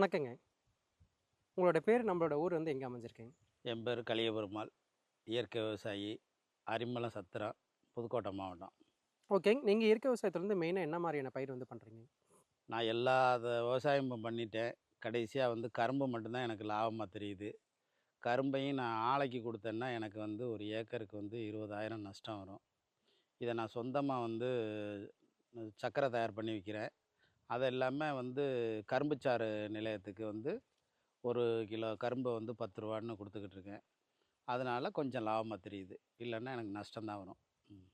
வணக்கங்க. உங்களோட பேர் நம்மளோட ஊர் வந்து எங்கே அமைஞ்சிருக்கீங்க என் பேர் கலியபெருமாள். இயற்கை விவசாயி அரிமளம் சத்திரம் புதுக்கோட்டை மாவட்டம். ஓகேங்க. நீங்கள் இயற்கை விவசாயத்துல இருந்து மெயினாக என்ன மாதிரியான பயிர் வந்து பண்ணுறீங்க நான் எல்லா த- விவசாயமும் பண்ணிட்டேன். கடைசியாக வந்து கரும்பு மட்டும்தான் எனக்கு லாபமாக தெரியுது. கரும்பையும் நான் ஆலைக்கு கொடுத்தேன்னா எனக்கு வந்து ஒரு ஏக்கருக்கு வந்து இருபதாயிரம் நஷ்டம் வரும். இதை நான் சொந்தமாக வந்து சர்க்கரை தயார் பண்ணி விற்கிறேன் அது இல்லாமல் வந்து கரும்புச்சாறு நிலையத்துக்கு வந்து ஒரு கிலோ கரும்பை வந்து பத்து ரூபான்னு கொடுத்துக்கிட்டு இருக்கேன். அதனால் கொஞ்சம் லாபமாக தெரியுது. இல்லைன்னா எனக்கு நஷ்டம்தான் வரும்.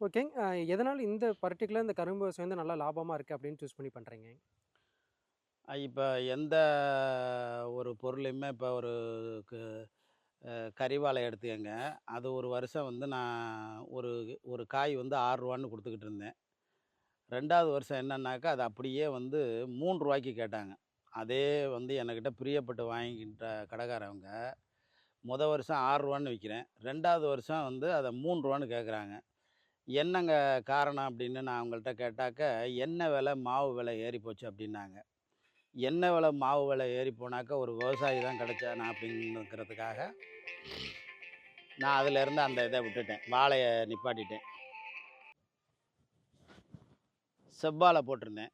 ஓகேங்க எதனால் இந்த பர்டிகுலர் இந்த கரும்பு விவசாயம் வந்து நல்லா லாபமாக இருக்குது அப்படின்னு சூஸ் பண்ணி பண்ணுறீங்க இப்போ எந்த ஒரு பொருளையுமே இப்போ ஒரு கறிவாழை எடுத்துக்கங்க. அது ஒரு வருஷம் வந்து நான் ஒரு ஒரு காய் வந்து ஆறு ரூபான்னு கொடுத்துக்கிட்டு இருந்தேன். ரெண்டாவது வருஷம் என்னன்னாக்கா அது அப்படியே வந்து மூன்று ரூபாய்க்கு கேட்டாங்க. அதே வந்து என்கிட்ட பிரியப்பட்டு வாங்கிக்கிட்ட கடைக்காரவங்க முத வருஷம் ஆறுரூவான்னு விற்கிறேன் ரெண்டாவது வருஷம் வந்து அதை மூணு ரூபான்னு கேட்குறாங்க. என்னங்க காரணம்? அப்படின்னு நான் அவங்கள்ட்ட கேட்டாக்க எண்ணெய் விலை மாவு விலை ஏறி போச்சு? அப்படின்னாங்க. எண்ணெய் விலை மாவு விலை ஏறி போனாக்கா ஒரு விவசாயி தான் கிடைச்சானா? அப்படிங்கிறதுக்காக நான் அதிலேருந்து அந்த இதை விட்டுட்டேன். வாழையை நிப்பாட்டிட்டேன். செவ்வாழை போட்டிருந்தேன்.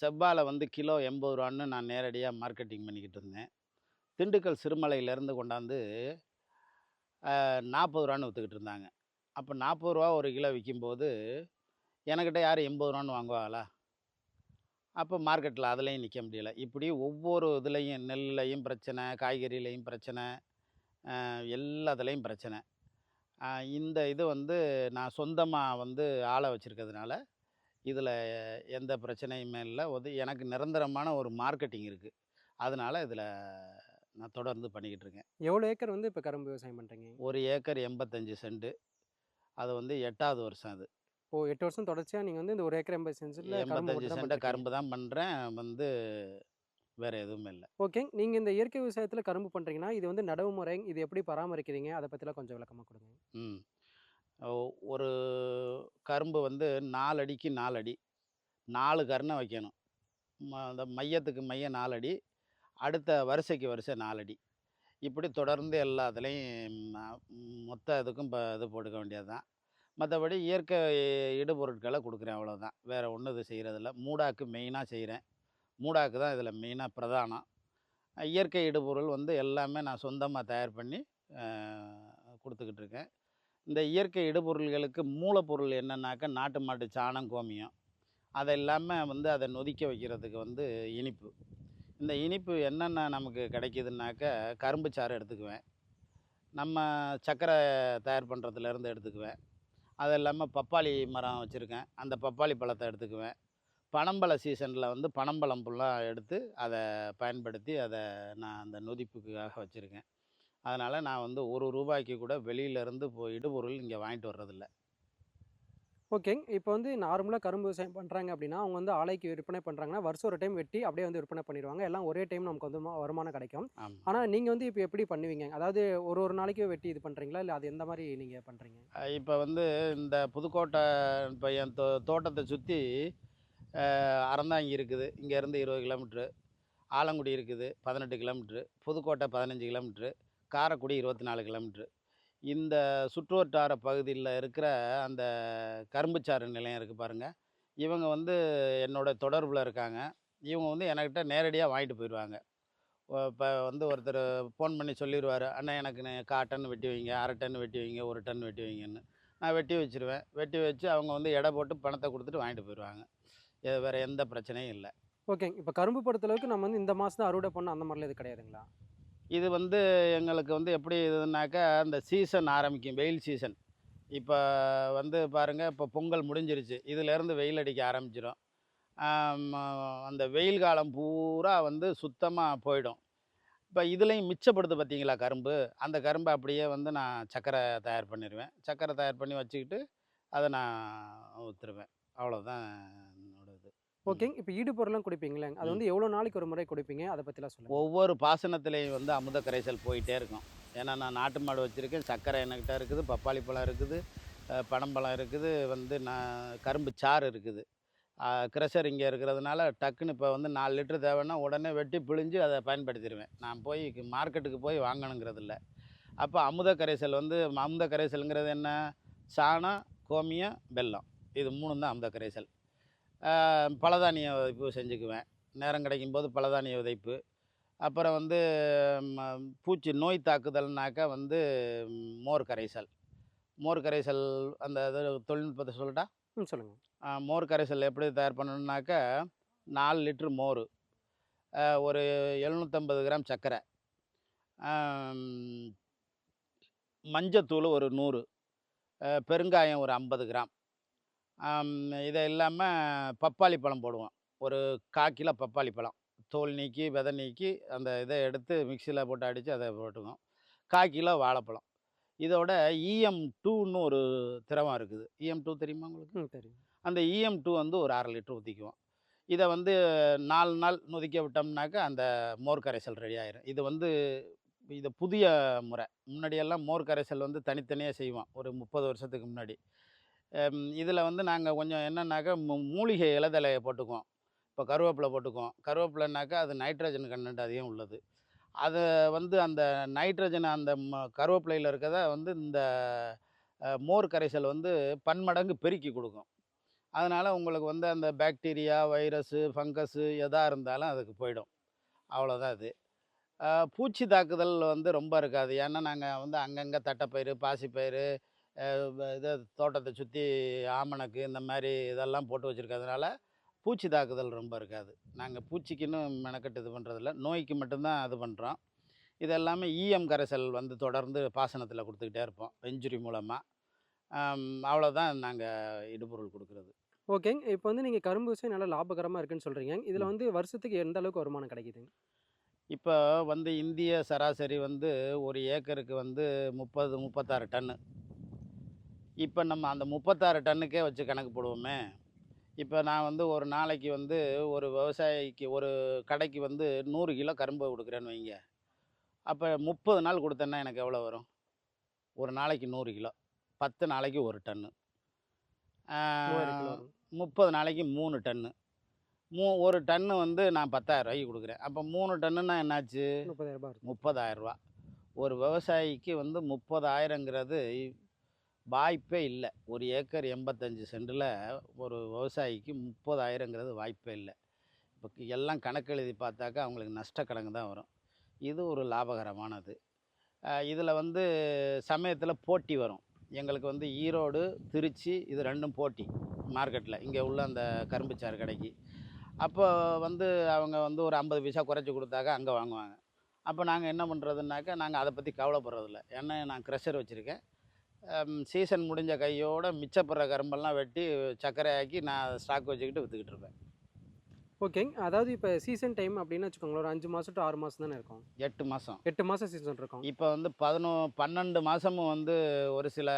செவ்வாழை வந்து கிலோ எண்பது ரூபான்னு நான் நேரடியாக மார்க்கெட்டிங் பண்ணிக்கிட்டு இருந்தேன். திண்டுக்கல் சிறுமலையிலேருந்து கொண்டாந்து நாற்பது ரூபான்னு விற்றுக்கிட்டு இருந்தாங்க. அப்போ நாற்பது ரூபா ஒரு கிலோ விற்கும்போது எனக்கிட்ட யார் எண்பது ரூபான்னு வாங்குவாங்களா அப்போ மார்க்கெட்டில் அதுலேயும் நிற்க முடியல. இப்படி ஒவ்வொரு இதுலேயும் நெல்லையும் பிரச்சனை காய்கறிலையும் பிரச்சனை எல்லாத்துலேயும் பிரச்சனை. இந்த இது வந்து நான் சொந்தமாக வந்து ஆளை வச்சுருக்கிறதுனால இதில் எந்த பிரச்சனையுமே இல்லை. ஒரு எனக்கு நிரந்தரமான ஒரு மார்க்கெட்டிங் இருக்குது அதனால் இதில் நான் தொடர்ந்து பண்ணிக்கிட்டு இருக்கேன். எவ்வளோ ஏக்கர் வந்து இப்போ கரும்பு விவசாயம் பண்ணுறீங்க ஒரு ஏக்கர் எண்பத்தஞ்சு சென்ட். அது வந்து எட்டாவது வருஷம் அது. இப்போ எட்டு வருஷம் தொடர்ச்சியாக நீங்கள் வந்து இந்த ஒரு ஏக்கர் எண்பது சென்சில் எண்பத்தஞ்சு சென்ட் கரும்பு தான் பண்ணுறேன் வந்து வேறு எதுவும் இல்லை. ஓகேங்க நீங்கள் இந்த இயற்கை விவசாயத்தில் கரும்பு பண்ணுறீங்கன்னா இது வந்து நடவு முறை இது எப்படி பராமரிக்கிறீங்க? அதை பற்றிலாம் கொஞ்சம் விளக்கமாக கொடுங்க. ம். ஒரு கரும்பு வந்து நாலு அடிக்கு நாலு அடி. நாலு கருணை வைக்கணும். ம அந்த மையத்துக்கு மையம் நாலு அடி. அடுத்த வரிசைக்கு வரிசை நாலு அடி. இப்படி தொடர்ந்து எல்லாத்துலேயும் மொத்த இதுக்கும் இப்போ இது போட்டுக்க வேண்டியது தான் மற்றபடி இயற்கை இடுபொருட்களை கொடுக்குறேன் அவ்வளோதான் வேறு ஒன்றும் இது செய்கிறதில்ல மூடாக்கு மெயினாக செய்கிறேன் மூடாக்கு தான் இதில் மெயினாக பிரதானம். இயற்கை இடுபொருள் வந்து எல்லாமே நான் சொந்தமாக தயார் பண்ணி கொடுத்துக்கிட்டு இருக்கேன். இந்த இயற்கை இடுபொருள்களுக்கு மூலப்பொருள் என்னன்னாக்கா நாட்டு மாட்டு சாணம் கோமியம். அதை இல்லாமல் வந்து அதை நொதிக்க வைக்கிறதுக்கு வந்து இனிப்பு. இந்த இனிப்பு என்னென்ன நமக்கு கிடைக்குதுன்னாக்கா கரும்பு சாறு எடுத்துக்குவேன். நம்ம சர்க்கரை தயார் பண்ணுறதுலேருந்து எடுத்துக்குவேன். அது இல்லாமல் பப்பாளி மரம் வச்சுருக்கேன். அந்த பப்பாளி பழத்தை எடுத்துக்குவேன். பனம்பழ சீசனில் வந்து பனம்பழம் ஃபுல்லாக எடுத்து அதை பயன்படுத்தி அதை நான் அந்த நொதிப்புக்காக வச்சுருக்கேன். அதனால் நான் வந்து ஒரு ரூபாய்க்கு கூட வெளியிலேருந்து இப்போ இடுபொருள் இங்கே வாங்கிட்டு வர்றதில்ல. ஓகேங்க. இப்போ வந்து நார்மலாக கரும்பு விவசாயம் பண்ணுறாங்க அப்படின்னா அவங்க வந்து ஆலைக்கு விற்பனை பண்ணுறாங்கன்னா வருஷம் ஒரு டைம் வெட்டி அப்படியே வந்து விற்பனை பண்ணிடுவாங்க. எல்லாம் ஒரே டைம் நமக்கு வந்து வருமானம் கிடைக்கும். ஆனால் நீங்கள் வந்து இப்போ எப்படி பண்ணுவீங்க? அதாவது ஒரு ஒரு நாளைக்கு வெட்டி இது பண்ணுறீங்களா இல்லை அது எந்த மாதிரி நீங்கள் பண்ணுறீங்க இப்போ வந்து இந்த புதுக்கோட்டை இப்போ என் தோ தோட்டத்தை சுற்றி அறந்தாங்கி இருக்குது. இங்கேருந்து இருபது கிலோமீட்ரு ஆலங்குடி இருக்குது பதினெட்டு கிலோமீட்ரு புதுக்கோட்டை பதினஞ்சு கிலோமீட்ரு காரைக்குடி இருபத்தி நாலு கிலோமீட்ரு. இந்த சுற்றுவட்டார பகுதியில் இருக்கிற அந்த கரும்புச்சாறு நிலையம் இருக்குது பாருங்கள் இவங்க வந்து என்னோட தொடர்பில் இருக்காங்க. இவங்க வந்து என்கிட்ட நேரடியாக வாங்கிட்டு போயிடுவாங்க இப்போ வந்து ஒருத்தர் ஃபோன் பண்ணி சொல்லிடுவார் அண்ணா எனக்கு கா டன் வெட்டி வைங்க அரை டன் வெட்டி வைங்க ஒரு டன் வெட்டி வைங்கன்னு. நான் வெட்டி வச்சிருவேன். வெட்டி வச்சு அவங்க வந்து எடை போட்டு பணத்தை கொடுத்துட்டு வாங்கிட்டு போயிடுவாங்க இது வேறு எந்த பிரச்சனையும் இல்லை. ஓகேங்க. இப்போ கரும்பு பொறுத்தளவுக்கு நம்ம வந்து இந்த மாதம் தான் அறுவடை பண்ண அந்த மாதிரிலாம் இது கிடையாதுங்களா? இது வந்து எங்களுக்கு வந்து எப்படி இதுனாக்கா அந்த சீசன் ஆரம்பிக்கும் வெயில் சீசன். இப்போ வந்து பாருங்கள் இப்போ பொங்கல் முடிஞ்சிருச்சு. இதிலேருந்து வெயில் அடிக்க ஆரம்பிச்சிடும் அந்த வெயில் காலம் பூரா வந்து சுத்தமாக போயிடும். இப்போ இதுலேயும் மிச்சப்படுது பார்த்தீங்களா கரும்பு? அந்த கரும்பை அப்படியே வந்து நான் சக்கரை தயார் பண்ணிடுவேன் சக்கரை தயார் பண்ணி வச்சுக்கிட்டு அதை நான் ஊற்றுருவேன் அவ்வளோதான் ஓகேங்க. இப்போ ஈடுபொருள்லாம் கொடுப்பீங்களே அது வந்து எவ்வளோ நாளைக்கு ஒரு முறை கொடுப்பீங்க? அதை பற்றிலாம் சொல்லுங்கள் ஒவ்வொரு பாசனத்துலேயும் வந்து அமுத கரைசல் போயிட்டே இருக்கும். ஏன்னா நான் நாட்டு மாடு வச்சுருக்கேன். சர்க்கரை என்கிட்ட இருக்குது பப்பாளி பழம் இருக்குது பனம்பழம் இருக்குது வந்து நான் கரும்பு சாறு இருக்குது. க்ரெஷர் இங்கே இருக்கிறதுனால டக்குன்னு இப்போ வந்து நாலு லிட்டர் தேவைன்னா உடனே வெட்டி பிழிஞ்சு அதை பயன்படுத்திடுவேன். நான் போய் மார்க்கெட்டுக்கு போய் வாங்கணுங்கிறது இல்லை அப்போ அமுத கரைசல் வந்து அமுத கரைசலுங்கிறது என்ன? சாணம் கோமியம் வெல்லம். இது மூணும் தான் அமுத கரைசல். பலதானிய விதைப்பு செஞ்சுக்குவேன். நேரம் கிடைக்கும் போது பலதானிய விதைப்பு. அப்புறம் வந்து பூச்சி நோய் தாக்குதல்னாக்கா வந்து மோர் கரைசல் மோர் கரைசல் அந்த இது தொழில்நுட்பத்தை சொல்லட்டா? சொல்லுங்கள் மோர் கரைசல் எப்படி தயார் பண்ணணுன்னாக்கா நாலு லிட்ரு மோர். ஒரு எழுநூற்றம்பது கிராம் சர்க்கரை மஞ்சத்தூள் ஒரு நூறு. பெருங்காயம் ஒரு ஐம்பது கிராம். இதை இல்லாமல் பப்பாளி பழம் போடுவோம். ஒரு கால் கிலோ பப்பாளி பழம். தோல் நீக்கி விதை நீக்கி அந்த இதை எடுத்து மிக்சியில் போட்டு அடித்து அதை போட்டுக்குவோம். கால் கிலோ வாழைப்பழம். இதோட இஎம் டூன்னு ஒரு திரவம் இருக்குது. இஎம் டூ தெரியுமா உங்களுக்கு? தெரியும். அந்த இஎம் டூ வந்து ஒரு அரை லிட்டர் ஊற்றிக்குவோம் இதை வந்து நாலு நாள் நொதிக்க விட்டோம்னாக்கா அந்த மோர் கரைசல் ரெடி ஆயிரும். இது வந்து இது புதிய முறை. முன்னாடியெல்லாம் மோர் கரைசல் வந்து தனித்தனியாக செய்வோம். ஒரு முப்பது வருஷத்துக்கு முன்னாடி. இதில் வந்து நாங்கள் கொஞ்சம் என்னன்னாக்கா மூ- மூலிகை இலதலையை போட்டுக்குவோம். இப்போ கருவேப்பிலை போட்டுக்குவோம். கருவேப்பிலைனாக்கா அது நைட்ரஜன் கண்டென்ட் அதிகம் உள்ளது. அதை வந்து அந்த நைட்ரஜன் அந்த ம- கருவேப்பிலையில் இருக்கிறத வந்து இந்த மோர் கரைசல் வந்து பன்மடங்கு பெருக்கி கொடுக்கும். அதனால் உங்களுக்கு வந்து அந்த பாக்டீரியா வைரஸு ஃபங்கஸு எதாக இருந்தாலும் அதுக்கு போயிடும். அவ்வளோதான் இது பூச்சி தாக்குதல் வந்து ரொம்ப இருக்காது. ஏன்னா நாங்கள் வந்து அங்கங்கே தட்டைப்பயிறு பாசிப்பயிறு இது தோட்டத்தை சுற்றி ஆமணக்கு இந்த மாதிரி இதெல்லாம் போட்டு வச்சுருக்கிறதுனால பூச்சி தாக்குதல் ரொம்ப இருக்காது. நாங்கள் பூச்சிக்குன்னு மெனக்கட்டு இது பண்ணுறதில்ல நோய்க்கு மட்டும்தான் இது பண்ணுறோம் இது எல்லாமே இஎம் கரைசல் வந்து தொடர்ந்து பாசனத்தில் கொடுத்துக்கிட்டே இருப்போம் வெஞ்சுரி மூலமாக அவ்வளோதான் நாங்கள் இடுபொருள் கொடுக்குறது. ஓகேங்க இப்போ வந்து நீங்கள் கரும்பு விவசாயம் நல்லா லாபகரமாக இருக்குன்னு சொல்கிறீங்க இதில் வந்து வருஷத்துக்கு எந்த அளவுக்கு வருமானம் கிடைக்குதுங்க? இப்போ வந்து இந்திய சராசரி வந்து ஒரு ஏக்கருக்கு வந்து முப்பது முப்பத்தாறு டன்னு. இப்போ நம்ம அந்த முப்பத்தாறு டன்னுக்கே வச்சு கணக்கு போடுவோமே. இப்போ நான் வந்து ஒரு நாளைக்கு வந்து ஒரு விவசாயிக்கு ஒரு கடைக்கு வந்து நூறு கிலோ கரும்பு கொடுக்குறேன்னு வைங்க. அப்போ முப்பது நாள் கொடுத்தேன்னா எனக்கு எவ்வளோ வரும்? ஒரு நாளைக்கு நூறு கிலோ. பத்து நாளைக்கு ஒரு டன்னு. முப்பது நாளைக்கு மூணு டன்னு. மூ ஒரு டன்னு வந்து நான் பத்தாயிரம் ரூபாய்க்கு கொடுக்குறேன். அப்போ மூணு டன்னுன்னா என்னாச்சு? முப்பதாயிரம் ரூபாய் வருது முப்பதாயிரம் ரூபா ஒரு விவசாயிக்கு வந்து முப்பதாயிரங்கிறது வாய்ப்பே இல்லை. ஒரு ஏக்கர் எண்பத்தஞ்சு சென்டில் ஒரு விவசாயிக்கு முப்பதாயிரங்கிறது வாய்ப்பே இல்லை. இப்போ எல்லாம் கணக்கு எழுதி பார்த்தாக்கா அவங்களுக்கு நஷ்ட கணக்கு தான் வரும். இது ஒரு லாபகரமானது. இதில் வந்து சமயத்தில் போட்டி வரும். எங்களுக்கு வந்து ஈரோடு திருச்சி இது ரெண்டும் போட்டி மார்க்கெட்டில் இங்கே உள்ள அந்த கரும்புச்சாறு கடைக்கு. அப்போ வந்து அவங்க வந்து ஒரு ஐம்பது பைசா குறைச்சி கொடுத்தாக்கா அங்கே வாங்குவாங்க. அப்போ நாங்கள் என்ன பண்ணுறதுனாக்கா நாங்கள் அதை பற்றி கவலைப்படுறதில்ல. ஏன்னா நான் க்ரெஷர் வச்சுருக்கேன். சீசன் முடிஞ்ச கையோட மிச்சப்படுற கரும்பெல்லாம் வெட்டி சர்க்கரை ஆக்கி நான் ஸ்டாக் வச்சுக்கிட்டு விற்றுக்கிட்டு இருப்பேன். ஓகேங்க அதாவது இப்போ சீசன் டைம் அப்படின்னு வச்சுக்கோங்களேன் ஒரு அஞ்சு மாதம் டு ஆறு மாதம் தானே இருக்கும்? எட்டு மாதம் எட்டு மாதம் சீசன் இருக்கும். இப்போ வந்து பதினோ பன்னெண்டு மாதமும் வந்து ஒரு சில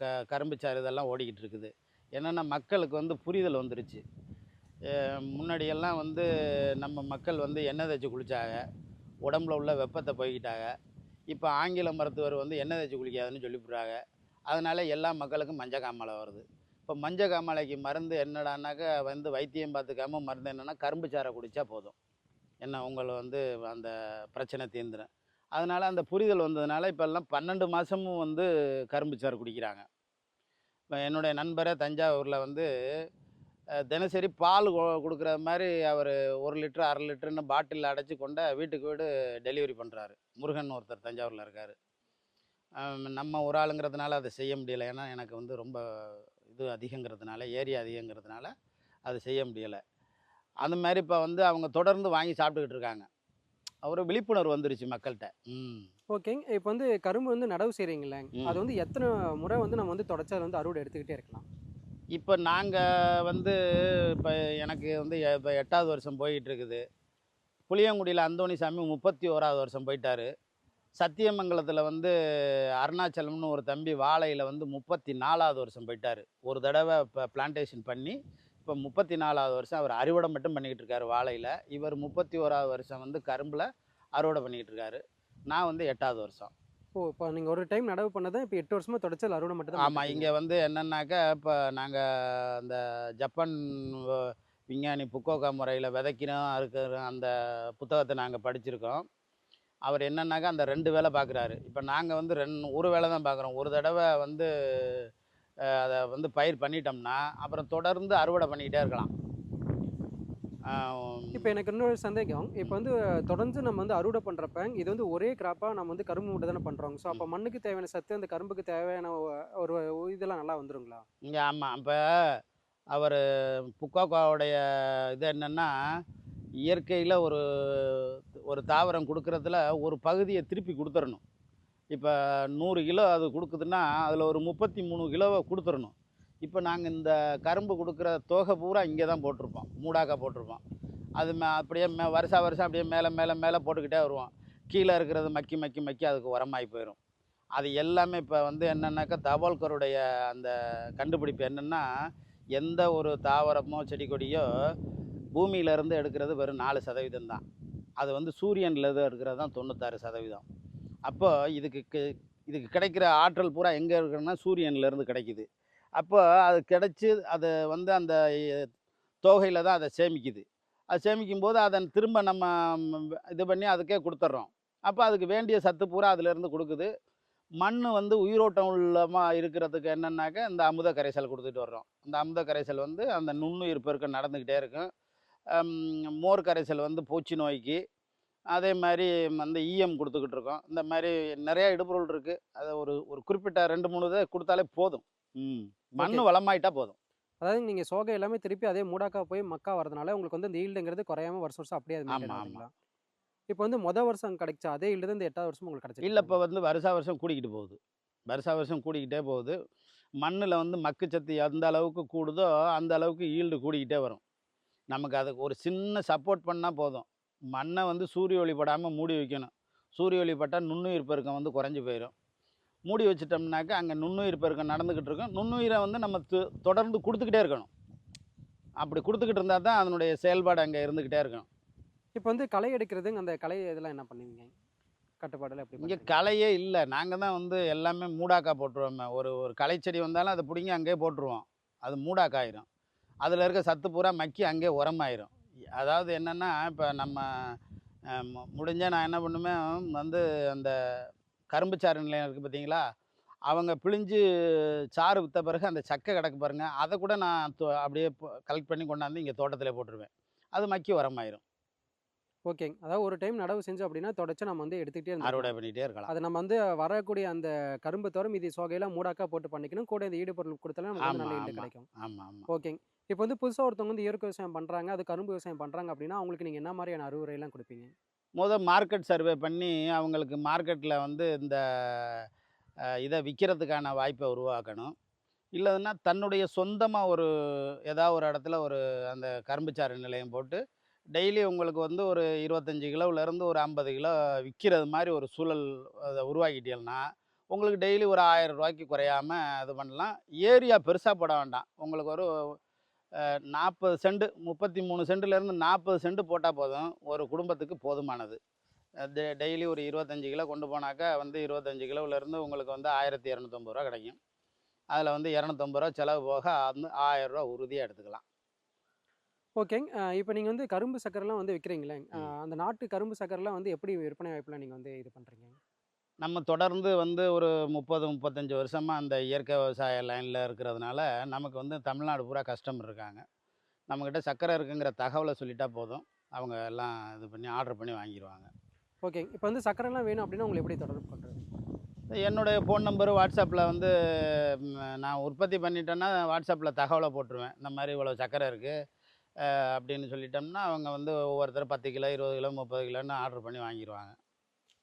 க கரும்புச்சாறு இதெல்லாம் ஓடிக்கிட்டு இருக்குது. என்னென்னா மக்களுக்கு வந்து புரிதல் வந்துருச்சு. முன்னாடியெல்லாம் வந்து நம்ம மக்கள் வந்து எண்ணெய் தேய்ச்சி குளிச்சாங்க. உடம்புல உள்ள வெப்பத்தை போய்கிட்டாங்க இப்போ ஆங்கில மருத்துவர் வந்து எண்ணெய் தேய்ச்சி குளிக்காதுன்னு சொல்லிவிட்றாங்க. அதனால் எல்லா மக்களுக்கும் மஞ்ச காமாலை வருது. இப்போ மஞ்ச காமாலைக்கு மருந்து என்னடானாக்கா வந்து வைத்தியம் பார்த்துக்காம மருந்து என்னென்னா கரும்பு சாறை குடித்தா போதும். என்ன உங்களை வந்து அந்த பிரச்சனை தீர்ந்துடும் அதனால் அந்த புரிதல் வந்ததுனால இப்போ எல்லாம் பன்னெண்டு மாதமும் வந்து கரும்பு சாறு குடிக்கிறாங்க. இப்போ என்னுடைய நண்பரே தஞ்சாவூரில் வந்து தினசரி பால் கொ- கொடுக்குற மாதிரி அவர் ஒரு லிட்டர் அரை லிட்டர்னு பாட்டில் அடைச்சி கொண்ட வீட்டுக்கு வீடு டெலிவரி பண்ணுறாரு முருகன் ஒருத்தர் தஞ்சாவூரில் இருக்கார். நம்ம ஒரு ஆளுங்கிறதுனால அதை செய்ய முடியலை. ஏன்னா எனக்கு வந்து ரொம்ப இது அதிகங்கிறதுனால ஏரியா அதிகங்கிறதுனால அது செய்ய முடியலை. அந்த மாதிரி இப்போ வந்து அவங்க தொடர்ந்து வாங்கி சாப்பிட்டுக்கிட்டு இருக்காங்க. ஒரு விழிப்புணர்வு வந்துருச்சு மக்கள்கிட்ட ம். ஓகேங்க. இப்போ வந்து கரும்பு வந்து நடவு செய்கிறீங்களே. அது வந்து எத்தனை முறை வந்து நம்ம வந்து தொடர்ச்சி அதை வந்து அறுவடை எடுத்துக்கிட்டே இருக்கலாம். இப்போ நாங்கள் வந்து இப்போ எனக்கு வந்து எ- இப்போ எட்டாவது வருஷம் போய்கிட்டுருக்குது புளியங்குடியில் அந்தோணி சாமி முப்பத்தி ஓராவது வருஷம் போயிட்டார். சத்தியமங்கலத்தில் வந்து அருணாச்சலம்னு ஒரு தம்பி வாழையில் வந்து முப்பத்தி நாலாவது வருஷம் போயிட்டார். ஒரு தடவை இப்போ பிளான்டேஷன் பண்ணி இப்போ முப்பத்தி நாலாவது வருஷம் அவர் அறுவடை மட்டும் பண்ணிக்கிட்டு இருக்காரு வாழையில். இவர் முப்பத்தி ஓராவது வருஷம் வந்து கரும்பில் அறுவடை பண்ணிக்கிட்டு இருக்காரு நான் வந்து எட்டாவது வருஷம். ஓ இப்போ நீங்கள் ஒரு டைம் நடவு பண்ணதை இப்போ எட்டு வருஷமா தொடர்ச்சி அறுவடை மட்டும் தான் ஆமாம் இங்கே வந்து என்னன்னாக்கா இப்போ நாங்கள் அந்த ஜப்பான் விஞ்ஞானி புக்கோகா முறையில் விதைக்கணும் இருக்கிற அந்த புத்தகத்தை நாங்கள் படிச்சிருக்கோம். அவர் என்னன்னாக்கா அந்த ரெண்டு வேலை பார்க்குறாரு இப்போ நாங்கள் வந்து ரெண்டு ஒரு வேலை தான் பார்க்குறோம் ஒரு தடவை வந்து அதை வந்து பயிர் பண்ணிட்டோம்னா அப்புறம் தொடர்ந்து அறுவடை பண்ணிக்கிட்டே இருக்கலாம். இப்போ எனக்கு இன்னொரு சந்தேகம். இப்போ வந்து தொடர்ந்து நம்ம வந்து அறுவடை பண்ணுறப்ப இது வந்து ஒரே கிராப்பாக நம்ம வந்து கரும்பு மட்டும் தானே பண்ணுறோம் ஸோ அப்போ மண்ணுக்கு தேவையான சத்து அந்த கரும்புக்கு தேவையான ஒரு இதெல்லாம் நல்லா வந்துருங்களா? இங்கே ஆமாம் இப்போ அவர் புக்கோக்காவுடைய இது என்னென்னா இயற்கையில் ஒரு ஒரு தாவரம் கொடுக்கறதுல ஒரு பகுதியை திருப்பி கொடுத்துடணும் இப்போ நூறு கிலோ அது கொடுக்குதுன்னா அதில் ஒரு முப்பத்தி மூணு கிலோவை கொடுத்துடணும் இப்போ நாங்கள் இந்த கரும்பு கொடுக்குற தோகை பூரா இங்கே தான் போட்டிருப்போம். மூடாக்கா போட்டிருப்போம். அது மே அப்படியே மே வருஷா வருஷம் அப்படியே மேலே மேலே மேலே போட்டுக்கிட்டே வருவோம். கீழே இருக்கிறது மக்கி மக்கி மக்கி அதுக்கு உரமாகி போயிடும் அது எல்லாமே இப்போ வந்து என்னென்னாக்கா தபால்கருடைய அந்த கண்டுபிடிப்பு என்னென்னா எந்த ஒரு தாவரமோ செடி கொடியோ பூமியிலேருந்து எடுக்கிறது வெறும் நாலு சதவீதம் தான். அது வந்து சூரியன்லேருந்து எடுக்கிறது தான் தொண்ணூத்தாறு சதவீதம். அப்போது இதுக்கு இதுக்கு கிடைக்கிற ஆற்றல் பூரா எங்கே இருக்குன்னா சூரியன்லேருந்து கிடைக்குது. அப்போ அது கிடச்சி அது வந்து அந்த தொகையில் தான் அதை சேமிக்குது. அது சேமிக்கும் போது அதை திரும்ப நம்ம இது பண்ணி அதுக்கே கொடுத்துட்றோம். அப்போ அதுக்கு வேண்டிய சத்து பூரா அதுலேருந்து கொடுக்குது. மண் வந்து உயிரோட்டம் உள்ளமாக இருக்கிறதுக்கு என்னென்னாக்க இந்த அமுத கரைசல் கொடுத்துட்டு வர்றோம். இந்த அமுத கரைசல் வந்து அந்த நுண்ணுயிர் பெருக்கம் நடந்துக்கிட்டே இருக்கும். மோர் கரைசல் வந்து பூச்சி நோய்க்கு அதே மாதிரி அந்த ஈயம் கொடுத்துக்கிட்டு இருக்கோம். இந்த மாதிரி நிறையா இடுபொருள் இருக்குது அதை ஒரு ஒரு குறிப்பிட்ட ரெண்டு மூணு இதை கொடுத்தாலே போதும். மண் Okay. வளமாயிட்டா போதும். அதாவது நீங்கள் சோகை எல்லாமே திருப்பி அதே மூடாக்கா போய் மக்கா வரதுனால உங்களுக்கு வந்து இந்த ஈல்டுங்கிறது குறையாம வருஷம் வருஷம் அப்படியே அது ஆமா, maintain ஆமா. ஆகுதுங்களா? இப்போ வந்து மொதல் வருஷம் கிடைச்ச அதே ஈல்டு தான் இந்த எட்டாவது வருஷம் உங்களுக்கு கிடைச்சிருக்கு இல்லை இப்போ வந்து வருஷா வருஷம் கூடிக்கிட்டு போகுது. வருஷா வருஷம் கூடிக்கிட்டே போகுது. மண்ணில் வந்து மக்குச்சத்து எந்த அளவுக்கு கூடுதோ அந்த அளவுக்கு ஈல்டு கூடிக்கிட்டே வரும். நமக்கு அதுக்கு ஒரு சின்ன சப்போர்ட் பண்ணால் போதும். மண்ணை வந்து சூரிய ஒளி படாமல் மூடி வைக்கணும். சூரிய ஒளி பட்டால் நுண்ணுயிர் பெருக்கம் வந்து குறைஞ்சி போயிடும் மூடி வச்சிட்டோம்னாக்கா அங்கே நுண்ணுயிர் பெருக்கம் நடந்துக்கிட்டு இருக்கும். நுண்ணுயிரை வந்து நம்ம தொடர்ந்து கொடுத்துக்கிட்டே இருக்கணும். அப்படி கொடுத்துக்கிட்டு இருந்தால் தான் அதனுடைய செயல்பாடு அங்கே இருந்துக்கிட்டே இருக்கும் இப்போ வந்து களை எடுக்கிறது அந்த களை இதெல்லாம் என்ன பண்ணுவீங்க? கட்டுப்பாடுல எப்படி இங்கே? களையே இல்லை. நாங்கள் தான் வந்து எல்லாமே மூடாக்கா போட்டுருவோமே. ஒரு ஒரு களைச்செடி வந்தாலும் அதை பிடிங்கி அங்கேயே போட்டுருவோம். அது மூடாக்காயிரும். அதில் இருக்க சத்து பூரா மக்கி அங்கேயே உரமாயிரும். அதாவது என்னென்னா இப்போ நம்ம அஹ், மு- முடிஞ்சா நான் என்ன பண்ணுவேன் வந்து அந்த கரும்பு சாறு நிலையம் இருக்குது பார்த்தீங்களா? அவங்க பிழிஞ்சு சாறு விற்ற பிறகு அந்த சக்கை கிடக்கு பாருங்க. அதை கூட நான் அப்படியே கலெக்ட் பண்ணி கொண்டாந்து இங்கே தோட்டத்தில் போட்டுருவேன். அது மக்கி உரமாயிரும். ஓகேங்க. அதாவது ஒரு டைம் நடவு செஞ்சோம் அப்படின்னா தொடர்ச்சி நம்ம வந்து எடுத்துக்கிட்டே அறுவடை பண்ணிகிட்டே இருக்கலாம். அது நம்ம வந்து வரக்கூடிய அந்த கரும்பு தவிர மீதி சோகையெல்லாம் மூடாக்கா போட்டு பண்ணிக்கணும். கூட இந்த ஈடுபொருள் கொடுத்தாலும் நமக்கு நல்ல ஈடு. கிடைக்கும். ஆமாம் ஓகேங்க. இப்போ வந்து புதுசாக ஒருத்தவங்க வந்து இயற்கை விவசாயம் பண்ணுறாங்க அது கரும்பு விவசாயம் பண்ணுறாங்க அப்படின்னா அவங்களுக்கு நீங்கள் என்ன மாதிரியான அறிவுரையெல்லாம் கொடுப்பீங்க? முதல் மார்க்கெட் சர்வே பண்ணி அவங்களுக்கு மார்க்கெட்டில் வந்து இந்த இதை விற்கிறதுக்கான வாய்ப்பை உருவாக்கணும். இல்லைன்னா தன்னுடைய சொந்தமாக ஒரு ஏதாவது ஒரு இடத்துல ஒரு அந்த கரும்புச்சாறு நிலையம் போட்டு டெய்லி உங்களுக்கு வந்து ஒரு இருபத்தஞ்சி கிலோவிலேருந்து ஒரு ஐம்பது கிலோ விற்கிறது மாதிரி ஒரு சூழல் அதை உருவாக்கிட்டீங்கன்னா உங்களுக்கு டெய்லி ஒரு ஆயிரம் ரூபாய்க்கு குறையாம இது பண்ணலாம். ஏரியா பெருசாக போட வேண்டாம். உங்களுக்கு ஒரு நாற்பது சென்ட் முப்பத்தி மூணு சென்ட்லேருந்து நாற்பது சென்ட் போட்டால் போதும். ஒரு குடும்பத்துக்கு போதுமானது. டெய்லி ஒரு இருபத்தஞ்சி கிலோ கொண்டு போனாக்கா வந்து இருபத்தஞ்சி கிலோவிலேருந்து உங்களுக்கு வந்து ஆயிரத்தி இரநூத்தம்பது ரூபா கிடைக்கும். அதில் வந்து இரநூத்தம்பது ரூபா செலவு போக வந்து ஆயிரம் ரூபா உறுதியாக எடுத்துக்கலாம். ஓகேங்க. இப்போ நீங்கள் வந்து கரும்பு சக்கரைலாம் வந்து விற்கிறீங்களே. அந்த நாட்டு கரும்பு சக்கரைலாம் வந்து எப்படி விற்பனை வாய்ப்புலாம் நீங்கள் வந்து இது பண்ணுறீங்க நம்ம தொடர்ந்து வந்து ஒரு முப்பது முப்பத்தஞ்சு வருஷமாக அந்த இயற்கை விவசாய லைனில் இருக்கிறதுனால நமக்கு வந்து தமிழ்நாடு பூரா கஸ்டமர் இருக்காங்க. நம்மக்கிட்ட சர்க்கரை இருக்குங்கிற தகவலை சொல்லிட்டா போதும். அவங்க எல்லாம் இது பண்ணி ஆர்டர் பண்ணி வாங்கிடுவாங்க ஓகேங்க இப்போ வந்து சக்கரைலாம் வேணும் அப்படின்னா உங்களை எப்படி தொடர்பு பண்ணுறது என்னுடைய ஃபோன் நம்பரு வாட்ஸ்அப்பில் வந்து நான் உற்பத்தி பண்ணிட்டேன்னா வாட்ஸ்அப்பில் தகவலை போட்டுருவேன். இந்த மாதிரி இவ்வளோ சக்கரை இருக்குது அப்படின்னு சொல்லிட்டோம்னா அவங்க வந்து ஒவ்வொருத்தர் பத்து கிலோ இருபது கிலோ முப்பது கிலோன்னு ஆர்டர் பண்ணி வாங்கிடுவாங்க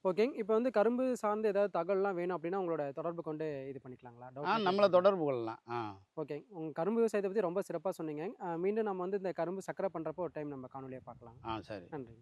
ஓகேங்க. இப்போ வந்து கரும்பு சார்ந்து ஏதாவது தகவல்லாம் வேணும் அப்படின்னா உங்களோட தொடர்பு கொண்டு இது பண்ணிக்கலாங்களா? நம்மளை தொடர்பு கொள்ளலாம். ஆ. ஓகே. உங்கள் கரும்பு விவசாயத்தை பற்றி ரொம்ப சிறப்பாக சொன்னீங்க. மீண்டும் நம்ம வந்து இந்த கரும்பு சக்கரை பண்ணுறப்போ ஒரு டைம் நம்ம காணொலியாக பார்க்கலாம். ஆ சரி. நன்றி